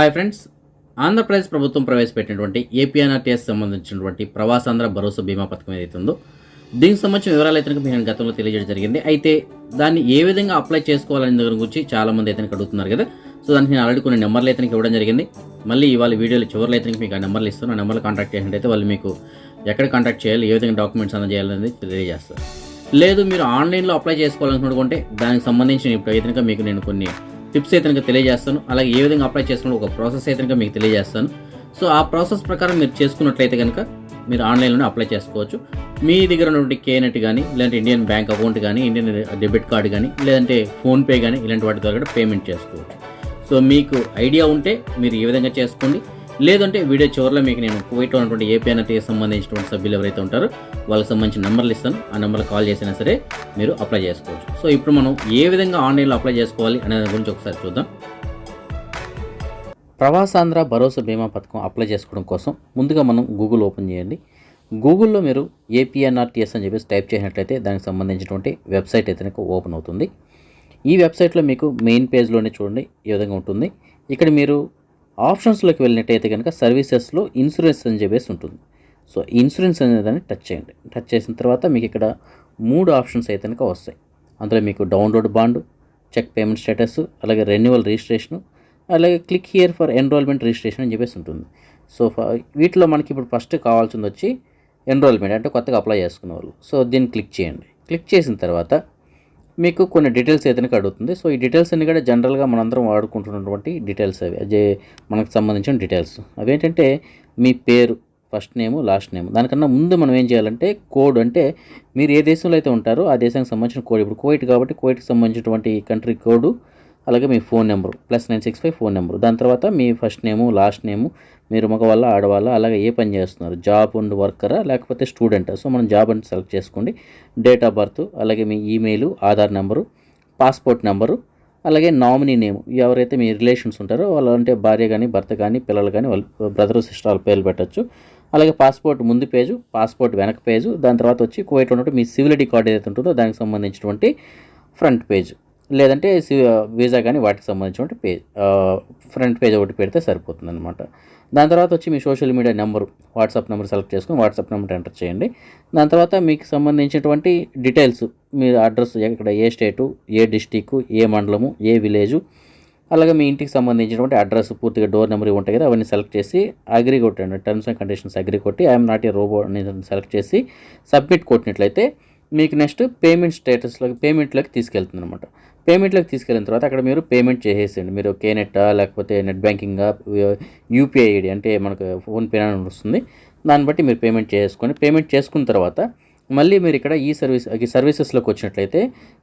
Hi friends Andhra Pradesh ప్రభుత్వం ప్రవేశపెట్టినటువంటి APNRTS సంబంధించినటువంటి ప్రవాసాంధ్ర భరోసా బీమా పథకం ఏదైతే ఉందో దీనికి సంబంధించిన వివరాలు అయితే నేను గతంలో తెలియజేయడం జరిగింది. అయితే దాన్ని ఏ విధంగా అప్లై చేసుకోవాలనే దగ్గర గురించి చాలా మంది అయితే అడుగుతున్నారు కదా. సో దానికి నేను ఆల్రెడీ కొన్ని నెంబర్లు అయితే ఇవ్వడం జరిగింది. మళ్ళీ ఇవాళ వీడియోలో చివరిలో అయితే మీకు ఆ నెంబర్లు ఇస్తాను. ఆ నెంబర్లు కాంటాక్ట్ చేసినట్టయితే వాళ్ళు మీకు ఎక్కడ కాంటాక్ట్ చేయాలి ఏ విధంగా డాక్యుమెంట్స్ అందజేయాలనేది తెలియజేస్తారు. లేదు మీరు ఆన్లైన్లో అప్లై చేసుకోవాలనుకుంటే దానికి సంబంధించిన ఇప్పుడు అయితే మీకు నేను కొన్ని టిప్స్ అయితే కనుక తెలియజేస్తాను. అలాగే ఏ విధంగా అప్లై చేసుకున్న ఒక ప్రాసెస్ అయితే కనుక మీకు తెలియజేస్తాను. సో ఆ ప్రాసెస్ ప్రకారం మీరు చేసుకున్నట్లయితే కనుక మీరు ఆన్లైన్లోనే అప్లై చేసుకోవచ్చు. మీ దగ్గర ఉన్నటువంటి కేనెట్ కానీ లేదంటే ఇండియన్ బ్యాంక్ అకౌంట్ కానీ ఇండియన్ డెబిట్ కార్డ్ కానీ లేదంటే ఫోన్పే కానీ ఇలాంటి వాటి ద్వారా కూడా పేమెంట్ చేసుకోవచ్చు. సో మీకు ఐడియా ఉంటే మీరు ఈ విధంగా చేసుకోండి. లేదంటే వీడియో చివరిలో మీకు నేను కువైట్లో ఉన్నటువంటి ఏపీఎన్టీకి సంబంధించినటువంటి సభ్యులు ఎవరైతే ఉంటారో వాళ్ళకి సంబంధించిన నెంబర్లు ఇస్తాను. ఆ నెంబర్లు కాల్ చేసినా సరే మీరు అప్లై చేసుకోవచ్చు. సో ఇప్పుడు మనం ఏ విధంగా ఆన్లైన్లో అప్లై చేసుకోవాలి అనే దాని గురించి ఒకసారి చూద్దాం. ప్రవాసాంధ్ర భరోసా బీమా పథకం అప్లై చేసుకోవడం కోసం ముందుగా మనం గూగుల్ ఓపెన్ చేయండి. గూగుల్లో మీరు ఏపీఎన్ఆర్టీఎస్ అని చెప్పేసి టైప్ చేసినట్లయితే దానికి సంబంధించినటువంటి వెబ్సైట్ అయితే నాకు ఓపెన్ అవుతుంది. ఈ వెబ్సైట్లో మీకు మెయిన్ పేజ్లోనే చూడండి ఈ విధంగా ఉంటుంది. ఇక్కడ మీరు ఆప్షన్స్లోకి వెళ్ళినట్టయితే కనుక సర్వీసెస్లో ఇన్సూరెన్స్ అని చెప్పేసి ఉంటుంది. సో ఇన్సూరెన్స్ అనే దాన్ని టచ్ చేయండి. టచ్ చేసిన తర్వాత మీకు ఇక్కడ మూడు ఆప్షన్స్ అయితే కనుక వస్తాయి. అందులో మీకు download bond check payment status అలాగే రెన్యువల్ రిజిస్ట్రేషను అలాగే click here for enrolment registration అని చెప్పేసి ఉంటుంది. సో వీటిలో మనకి ఇప్పుడు ఫస్ట్ కావాల్సింది వచ్చి ఎన్రోల్మెంట్ అంటే కొత్తగా అప్లై చేసుకునే వాళ్ళు. సో దీన్ని క్లిక్ చేయండి. క్లిక్ చేసిన తర్వాత మీకు కొన్ని డీటెయిల్స్ ఏదైనా అడుగుతుంది. సో ఈ డీటెయిల్స్ అన్ని కూడా జనరల్గా మనందరం వాడుకుంటున్నటువంటి డీటెయిల్స్ అవి. అదే మనకు సంబంధించిన డీటెయిల్స్ అవేంటంటే మీ పేరు ఫస్ట్ నేము లాస్ట్ నేమ్ దానికన్నా ముందు మనం ఏం చేయాలంటే కోడ్ అంటే మీరు ఏ దేశంలో అయితే ఉంటారో ఆ దేశానికి సంబంధించిన కోడ్ ఇప్పుడు కోయిట్ కాబట్టి కోయిట్కి సంబంధించినటువంటి కంట్రీ కోడ్ అలాగే మీ phone number plus nine six five phone number దాని తర్వాత మీ ఫస్ట్ నేము లాస్ట్ నేము మీరు మగవాళ్ళ ఆడవాళ్ళ అలాగే ఏ పని చేస్తున్నారు? జాబ్ అండ్ వర్కరా లేకపోతే స్టూడెంటా? సో మనం జాబ్ అని సెలెక్ట్ చేసుకోండి. డేట్ ఆఫ్ బర్త్ అలాగే మీ email Aadhaar number passport number అలాగే నామినీ నేమ్. ఎవరైతే మీ రిలేషన్స్ ఉంటారో వాళ్ళు అంటే భార్య కానీ భర్త కానీ పిల్లలు కానీ వాళ్ళ బ్రదర్ సిస్టర్ వాళ్ళ పేర్లు పెట్టచ్చు. అలాగే పాస్పోర్ట్ ముందు పేజు పాస్పోర్ట్ వెనక పేజు దాని తర్వాత వచ్చి కోయిట్ ఉన్నట్టు మీ సివిలిటీ కార్డ్ ఏదైతే ఉంటుందో దానికి సంబంధించినటువంటి ఫ్రంట్ పేజ్. లేదంటే సి- వీసా కానీ వాటికి సంబంధించినటువంటి పేజ్ ఫ్రంట్ పేజ్ ఒకటి పెడితే సరిపోతుంది అనమాట దాని తర్వాత వచ్చి మీ social media number WhatsApp number select చేసుకొని వాట్సాప్ నెంబర్ ఎంటర్ చేయండి. దాని తర్వాత మీకు సంబంధించినటువంటి డీటెయిల్స్ మీ అడ్రస్ ఎక్కడ ఏ స్టేటు ఏ డిస్టిక్ ఏ మండలము ఏ విలేజు అలాగే మీ ఇంటికి సంబంధించినటువంటి అడ్రస్ పూర్తిగా డోర్ నెంబర్ ఉంటాయి కదా అవన్నీ సెలెక్ట్ చేసి అగ్రి కొట్టండి. టర్మ్స్ అండ్ కండిషన్స్ అగ్రి కొట్టి ఐఎమ్ నాట్ ఏ రోబో అని సెలెక్ట్ చేసి సబ్మిట్ కొట్టినట్లయితే మీకు నెక్స్ట్ పేమెంట్ స్టేటస్లోకి పేమెంట్లోకి తీసుకెళ్తుంది అనమాట పేమెంట్లోకి తీసుకెళ్ళిన తర్వాత అక్కడ మీరు పేమెంట్ చేసేయండి మీరు కేనెట్టా లేకపోతే నెట్ బ్యాంకింగా యూపీఐ ఐడి అంటే మనకు ఫోన్పే అని వస్తుంది. దాన్ని బట్టి మీరు పేమెంట్ చేసుకొని పేమెంట్ చేసుకున్న తర్వాత మళ్ళీ మీరు ఇక్కడ ఈ సర్వీస్ ఈ సర్వీసెస్లోకి వచ్చినట్లయితే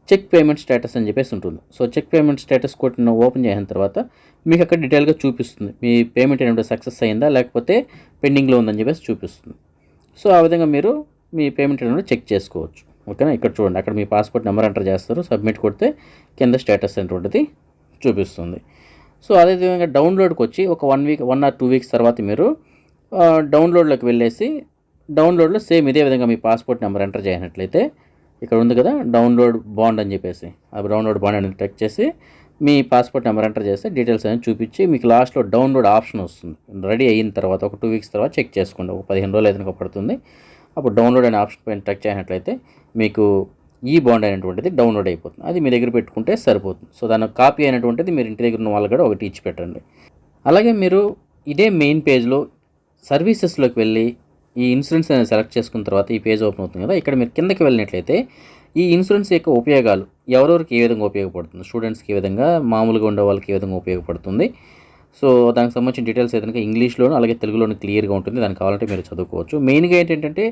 చెక్ పేమెంట్ స్టేటస్ అని చెప్పేసి ఉంటుంది. సో చెక్ పేమెంట్ స్టేటస్ కొట్టిన ఓపెన్ చేసిన తర్వాత మీకు అక్కడ డీటెయిల్గా చూపిస్తుంది. మీ పేమెంట్ అనేది సక్సెస్ అయిందా లేకపోతే పెండింగ్లో ఉందని చెప్పేసి చూపిస్తుంది. సో ఆ విధంగా మీరు మీ పేమెంట్ అనేది చెక్ చేసుకోవచ్చు. ఓకేనా? ఇక్కడ చూడండి అక్కడ మీ పాస్పోర్ట్ నెంబర్ ఎంటర్ చేస్తారు సబ్మిట్ కొడితే కింద స్టేటస్ అనేటువంటిది చూపిస్తుంది. సో అదేవిధంగా డౌన్లోడ్కి వచ్చి ఒక one week one or two weeks తర్వాత మీరు డౌన్లోడ్లోకి వెళ్ళేసి డౌన్లోడ్లో సేమ్ ఇదే విధంగా మీ పాస్పోర్ట్ నెంబర్ ఎంటర్ చేసినట్లయితే ఇక్కడ ఉంది కదా డౌన్లోడ్ బాండ్ అని చెప్పేసి ఆ డౌన్లోడ్ బాండ్ అనేది టెక్ చేసి మీ పాస్పోర్ట్ నెంబర్ ఎంటర్ చేస్తే డీటెయిల్స్ అనేది చూపించి మీకు లాస్ట్లో డౌన్లోడ్ ఆప్షన్ వస్తుంది. రెడీ అయిన తర్వాత ఒక టూ వీక్స్ తర్వాత చెక్ చేసుకోండి. ఒక పదిహేను రోజులు అయితే పడుతుంది అప్పుడు డౌన్లోడ్ అనే ఆప్షన్ పైన టచ్ చేసినట్లయితే మీకు ఈ బాండ్ అనేటువంటిది డౌన్లోడ్ అయిపోతుంది. అది మీ దగ్గర పెట్టుకుంటే సరిపోతుంది. సో దాని కాపీ అయినటువంటిది మీరు ఇంటి దగ్గర ఉన్న వాళ్ళు కూడా ఒకటి ఇచ్చి పెట్టండి. అలాగే మీరు ఇదే మెయిన్ పేజ్లో సర్వీసెస్లోకి వెళ్ళి ఈ ఇన్సూరెన్స్ అనేది సెలెక్ట్ చేసుకున్న తర్వాత ఈ పేజ్ ఓపెన్ అవుతుంది కదా ఇక్కడ మీరు కిందకి వెళ్ళినట్లయితే ఈ ఇన్సూరెన్స్ యొక్క ఉపయోగాలు ఎవరెవరికి ఏ విధంగా ఉపయోగపడుతుంది? స్టూడెంట్స్కి ఏ విధంగా మామూలుగా ఉండే వాళ్ళకి ఏ విధంగా ఉపయోగపడుతుంది? సో దానికి సంబంధించిన డీటెయిల్స్ ఏదైనా ఇంగ్లీష్లోను అలాగే తెలుగులోను క్లియర్గా ఉంటుంది. దానికి కావాలంటే మీరు చదువుకోవచ్చు. మెయిన్గా ఏంటంటే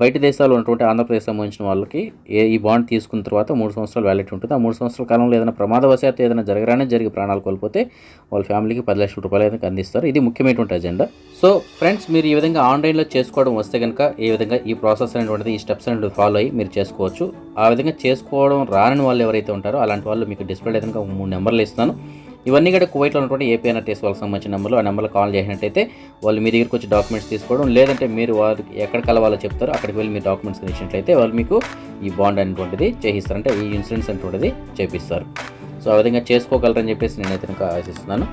బయట దేశాల్లో ఉన్నటువంటి ఆంధ్రప్రదేశ్ సంబంధించిన వాళ్ళకి ఏ ఈ బాండ్ తీసుకున్న తర్వాత మూడు సంవత్సరాలు వ్యాలిటీ ఉంటుంది. ఆ మూడు సంవత్సరాల కాలంలో ఏదైనా ప్రమాదవశాత్తు ఏదైనా జరగరానే జరిగి ప్రాణాలు కోల్పోతే వాళ్ళ ఫ్యామిలీకి పది లక్షల రూపాయలు అయితే అందిస్తారు. ఇది ముఖ్యమైనటువంటి అజెండా సో ఫ్రెండ్స్ మీరు ఈ విధంగా ఆన్లైన్లో చేసుకోవడం వస్తే కనుక ఈ విధంగా ఈ ప్రాసెస్ అనేటువంటిది ఈ స్టెప్స్ అనేవి ఫాలో అయ్యి మీరు చేసుకోవచ్చు. ఆ విధంగా చేసుకోవడం రాని వాళ్ళు ఎవరైతే ఉంటారో అలాంటి వాళ్ళు మీకు డిస్ప్లే అయితే కనుక మూడు నెంబర్లు ఇస్తాను. ఇవన్నీ కూడా కువైట్లో ఉన్నటువంటి ఏపీఎన్ఆర్టీఎస్ వాళ్ళకి సంబంధించిన నెంబర్లు ఆ నెంబర్లో కాల్ చేసినట్టయితే వాళ్ళు మీ దగ్గరికి వచ్చి డాక్యుమెంట్స్ తీసుకోవడం లేదంటే మీరు వారికి ఎక్కడ కలవాలో చెప్తారో అక్కడికి వెళ్ళి మీ డాక్యుమెంట్స్ ఇచ్చినట్లయితే వాళ్ళు మీకు ఈ బాండ్ అనేటువంటిది చేయిస్తారు. అంటే ఈ ఇన్సూరెన్స్ అనేటువంటిది చేపిస్తారు. సో ఆ విధంగా చేసుకోగలరని చెప్పేసి నేనైతే ఆశిస్తున్నాను.